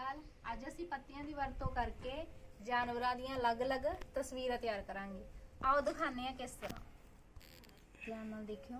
ਅਕਾਲ ਅੱਜ ਅਸੀਂ ਪੱਤੀਆਂ ਦੀ ਵਰਤੋਂ ਕਰਕੇ ਜਾਨਵਰਾਂ ਦੀਆਂ ਅਲੱਗ-ਅਲੱਗ ਤਸਵੀਰਾਂ ਤਿਆਰ ਕਰਾਂਗੇ। ਆਓ ਦਿਖਾਉਂਦੇ ਹਾਂ ਕਿਸ ਤਰ੍ਹਾਂ। ਧਿਆਨ ਨਾਲ ਦੇਖਿਓ।